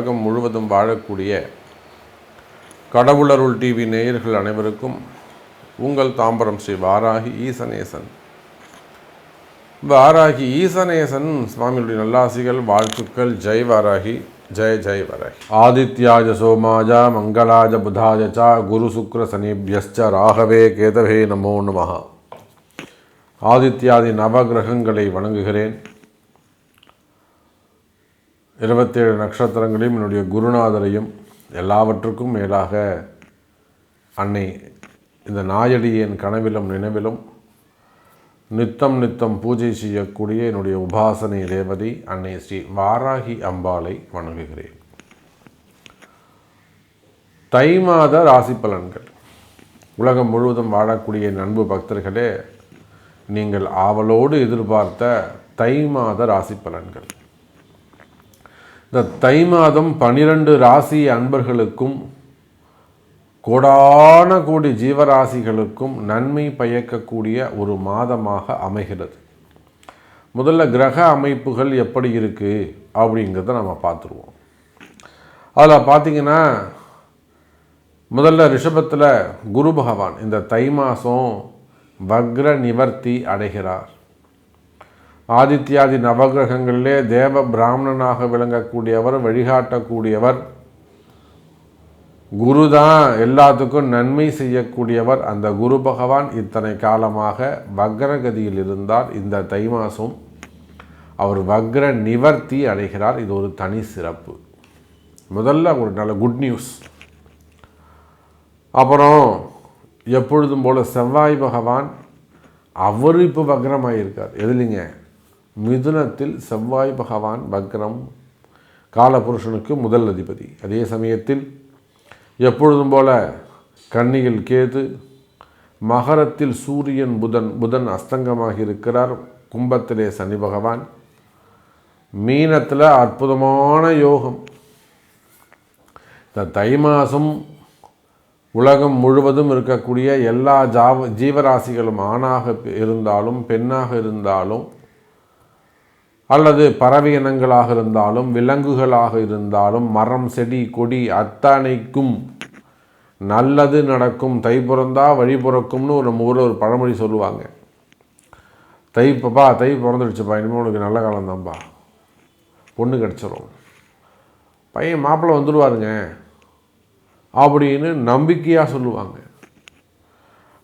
உலகம் முழுவதும் வாழக்கூடிய கடவுளருள் டிவி நேயர்கள் அனைவருக்கும் உங்கள் தாம்பரம் ஸ்ரீ வாராகி ஈசநேசன் வாராகி ஈசநேசன் சுவாமியுடைய நல்லாசிகள் வாழ்த்துக்கள். ஜெய் வாராகி ஜெய ஜெய் வாராகி. ஆதித்யாஜ சோமாஜ மங்களாஜ புதாஜ சா குரு சுக்ர சனிபியஸ்ச ராகவே கேதவே நமோ நமகா ஆதித்யாதி நவகிரகங்களை வணங்குகிறேன். இருபத்தேழு நட்சத்திரங்களையும் என்னுடைய குருநாதரையும் எல்லாவற்றுக்கும் மேலாக அன்னை இந்த நாயடியின் கனவிலும் நினைவிலும் நித்தம் நித்தம் பூஜை செய்யக்கூடிய என்னுடைய உபாசனை தேவதை அன்னை ஸ்ரீ வாராகி அம்பாளை வணங்குகிறேன். தை மாத ராசி பலன்கள். உலகம் முழுவதும் வாழக்கூடிய நண்பு பக்தர்களே நீங்கள் ஆவலோடு எதிர்பார்த்த தை மாத ராசி பலன்கள். இந்த தை மாதம் பனிரெண்டு ராசி அன்பர்களுக்கும் கோடான கோடி ஜீவராசிகளுக்கும் நன்மை பயக்கக்கூடிய ஒரு மாதமாக அமைகிறது. முதல்ல கிரக அமைப்புகள் எப்படி இருக்குது அப்படிங்கிறத நம்ம பார்த்துருவோம். அதில் பார்த்தீங்கன்னா முதல்ல ரிஷபத்தில் குரு பகவான் இந்த தை மாதம் வக்ர நிவர்த்தி அடைகிறார். ஆதித்யாதி நவகிரகங்களிலே தேவ பிராமணனாக விளங்கக்கூடியவர் வழிகாட்டக்கூடியவர். குரு தான் எல்லாத்துக்கும் நன்மை செய்யக்கூடியவர். அந்த குரு பகவான் இத்தனை காலமாக வக்ரகதியில் இருந்தார். இந்த தை மாதம் அவர் வக்ர நிவர்த்தி அடைகிறார். இது ஒரு தனி சிறப்பு. முதல்ல ஒரு நல்ல குட் நியூஸ் அப்புறம் எப்பொழுதும் போல செவ்வாய் பகவான் அவர் இப்போ வக்ரமாக இருக்கார் எதுலிங்க? மிதுனத்தில் செவ்வாய் பகவான் வக்ரம் காலபுருஷனுக்கு முதல் அதிபதி. அதே சமயத்தில் எப்பொழுதும் போல கன்னியில் கேது மகரத்தில் சூரியன் புதன் புதன் அஸ்தங்கமாக இருக்கிறார் கும்பத்திலே சனி பகவான். மீனத்தில் அற்புதமான யோகம். இந்த தை மாதம் உலகம் முழுவதும் இருக்கக்கூடிய எல்லா ஜாவ ஜீவராசிகளும் ஆணாக இருந்தாலும் பெண்ணாக இருந்தாலும் அல்லது பறவை இனங்களாக இருந்தாலும் விலங்குகளாக இருந்தாலும் மரம் செடி கொடி அத்தனைக்கும் நல்லது நடக்கும். தை பிறந்தா வழி பிறக்கும்னு ஒரு நம்ம ஊரில் ஒரு பழமொழி சொல்லுவாங்க. தை பப்பா தை பிறந்துடுச்சுப்பா இனிமேல் உனக்கு நல்ல காலம்தான்ப்பா பொண்ணு கிடச்சிரும். பையன் மாப்பிள்ளை வந்துடுவாருங்க அப்படின்னு நம்பிக்கையாக சொல்லுவாங்க.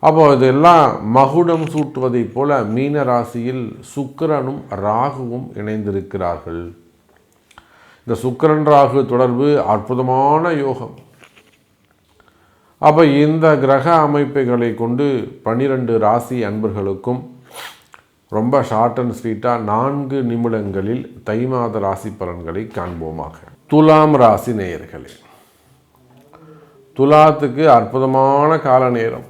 அப்போ இதெல்லாம் மகுடம் சூட்டுவதைப் போல மீன ராசியில் சுக்கிரனும் ராகுவும் இணைந்திருக்கிறார்கள். இந்த சுக்கிரன் ராகு தொடர்பு அற்புதமான யோகம். அப்போ இந்த கிரக அமைப்புகளை கொண்டு பன்னிரண்டு ராசி அன்பர்களுக்கும் ரொம்ப ஷார்ட் அண்ட் ஸ்வீட்டாக நான்கு நிமிடங்களில் தை மாத ராசி பலன்களை காண்போமாக. துலாம் ராசி நேயர்களே துலாத்துக்கு அற்புதமான கால நேரம்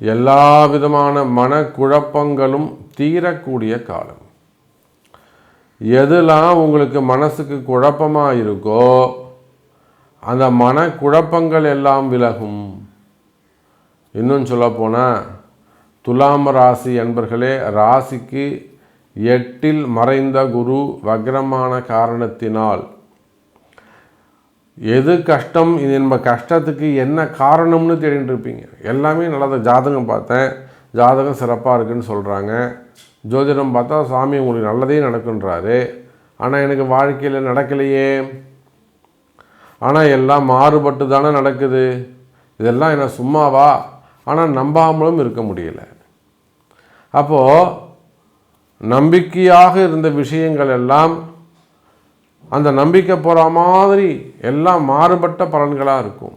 எல்லா விதமான மனக்குழப்பங்களும் தீரக்கூடிய காலம். எதெல்லாம் உங்களுக்கு மனசுக்கு குழப்பமாக இருக்கோ அந்த மனக்குழப்பங்கள் எல்லாம் விலகும். இன்னும் சொல்லப்போனால் துலாம் ராசி என்பர்களே ராசிக்கு எட்டில் மறைந்த குரு வக்ரமான காரணத்தினால் எது கஷ்டம் இது நம்ம கஷ்டத்துக்கு என்ன காரணம்னு தேடிட்டு இருப்பீங்க எல்லாமே நல்லது ஜாதகம் பார்த்தேன். ஜாதகம் சிறப்பாக இருக்குன்னு சொல்கிறாங்க ஜோதிடம் பார்த்தா சாமி உங்களுக்கு நல்லதே நடக்குன்றாரு. ஆனால் எனக்கு வாழ்க்கையில் நடக்கலையே. ஆனால் எல்லாம் மாறுபட்டு தானே நடக்குது. இதெல்லாம் என்ன சும்மாவா? ஆனால் நம்பாமலும் இருக்க முடியல. அப்போது நம்பிக்கையாக இருந்த விஷயங்கள் எல்லாம் அந்த நம்பிக்கை போகிற மாதிரி எல்லாம் மாறுபட்ட பலன்களாக இருக்கும்.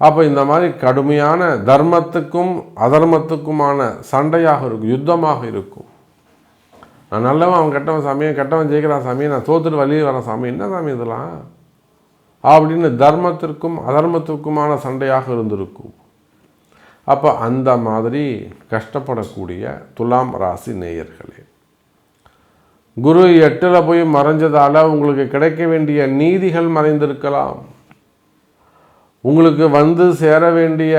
அப்போ இந்த மாதிரி கடுமையான தர்மத்துக்கும் அதர்மத்துக்குமான சண்டையாக இருக்கும் யுத்தமாக இருக்கும். நான் நல்லவன் அவன் கெட்டவன் சாமியை கெட்டவன் ஜெயிக்கிறான் சாமியை நான் தோத்துட்டு வழியே வரேன் சாமி என்ன சாமி இதெல்லாம்? அப்படின்னு தர்மத்திற்கும் அதர்மத்திற்குமான சண்டையாக இருந்திருக்கும். அப்போ அந்த மாதிரி கஷ்டப்படக்கூடிய துலாம் ராசி நேயர்களே குரு எட்டில் போய் மறைஞ்சதால் உங்களுக்கு கிடைக்க வேண்டிய நீதிகள் மறைந்திருக்கலாம். உங்களுக்கு வந்து சேர வேண்டிய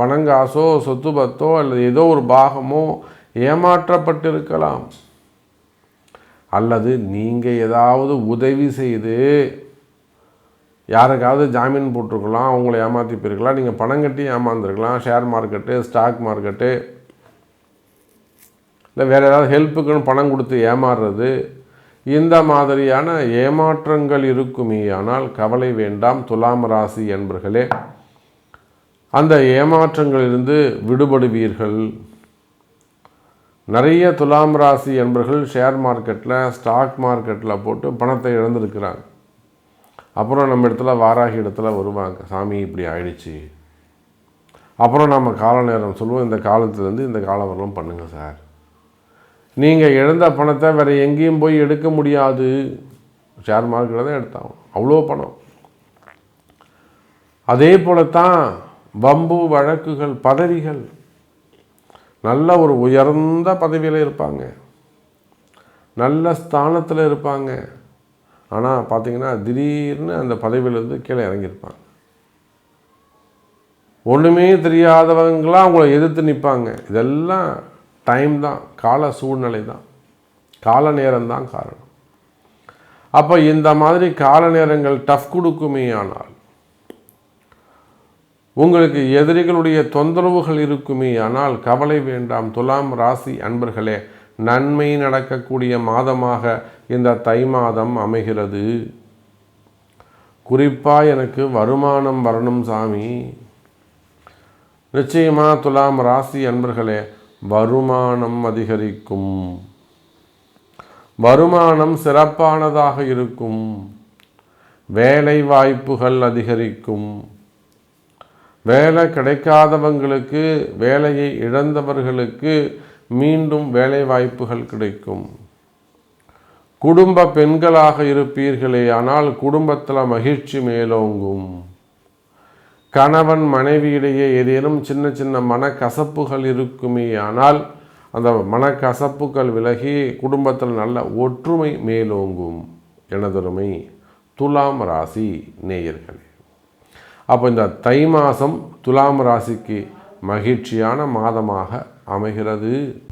பணங்காசோ சொத்து பத்தோ அல்லது ஏதோ ஒரு பாகமோ ஏமாற்றப்பட்டிருக்கலாம். அல்லது நீங்கள் ஏதாவது உதவி செய்து யாருக்காவது ஜாமீன் போட்டிருக்கலாம் அவங்கள ஏமாற்றி போயிருக்கலாம் நீங்கள் பணம் கட்டி ஏமாந்துருக்கலாம் ஷேர் மார்க்கெட்டு ஸ்டாக் மார்க்கெட்டு இல்லை வேறு ஏதாவது ஹெல்ப்புக்குன்னு பணம் கொடுத்து ஏமாறுறது இந்த மாதிரியான ஏமாற்றங்கள் இருக்குமே ஆனால் கவலை வேண்டாம். துலாம் ராசி என்பர்களே அந்த ஏமாற்றங்களிலிருந்து விடுபடுவீர்கள். நிறைய துலாம் ராசி என்பர்கள் ஷேர் மார்க்கெட்டில் ஸ்டாக் மார்க்கெட்டில் போட்டு பணத்தை இழந்திருக்கிறாங்க. அப்புறம் நம்ம இடத்துல வாராகி இடத்துல வருவாங்க. சாமி இப்படி ஆயிடுச்சு. அப்புறம் நம்ம கால நேரம் சொல்லுவோம் இந்த காலத்துலேருந்து இந்த காலம் வரலாம் பண்ணுங்கள் சார். நீங்கள் இழந்த பணத்தை வேறு எங்கேயும் போய் எடுக்க முடியாது. ஷேர் மார்க்கெட்டில் தான் எடுத்தாங்க. அவ்வளோ பணம். அதே போல தான் வம்பு வழக்குகள் பதவிகள். நல்ல ஒரு உயர்ந்த பதவியில் இருப்பாங்க. நல்ல ஸ்தானத்தில் இருப்பாங்க. ஆனால் பார்த்தீங்கன்னா திடீர்னு அந்த பதவியிலேருந்து கீழே இறங்கியிருப்பாங்க. ஒன்றுமே தெரியாதவங்களாம் அவங்கள எதிர்த்து நிற்பாங்க இதெல்லாம் டைம் தான் கால சூழ்நிலை தான். கால நேரம் தான் காரணம். அப்போ இந்த மாதிரி கால நேரங்கள் டஃப் கொடுக்குமே ஆனால் உங்களுக்கு எதிரிகளுடைய தொந்தரவுகள் இருக்குமே ஆனால் கவலை வேண்டாம். துலாம் ராசி அன்பர்களே நன்மை நடக்கக்கூடிய மாதமாக இந்த தை மாதம் அமைகிறது. குறிப்பாக எனக்கு வருமானம் வரணும் சாமி. நிச்சயமாக துலாம் ராசி அன்பர்களே வருமானம் அதிகரிக்கும். வருமானம் சிறப்பானதாக இருக்கும். வேலை வாய்ப்புகள் அதிகரிக்கும். வேலை கிடைக்காதவங்களுக்கு வேலையை இழந்தவர்களுக்கு மீண்டும் வேலை வாய்ப்புகள் கிடைக்கும். குடும்ப பெண்களாக இருப்பீர்களே ஆனால் குடும்பத்தில் மகிழ்ச்சி மேலோங்கும். கணவன் மனைவியிடையே ஏதேனும் சின்ன சின்ன மனக்கசப்புகள் இருக்குமே ஆனால் அந்த மனக்கசப்புகள் விலகி குடும்பத்தில் நல்ல ஒற்றுமை மேலோங்கும் எனதொருமை துலாம் ராசி நேயர்களே. அப்போ இந்த தை மாதம் துலாம் ராசிக்கு மகிழ்ச்சியான மாதமாக அமைகிறது.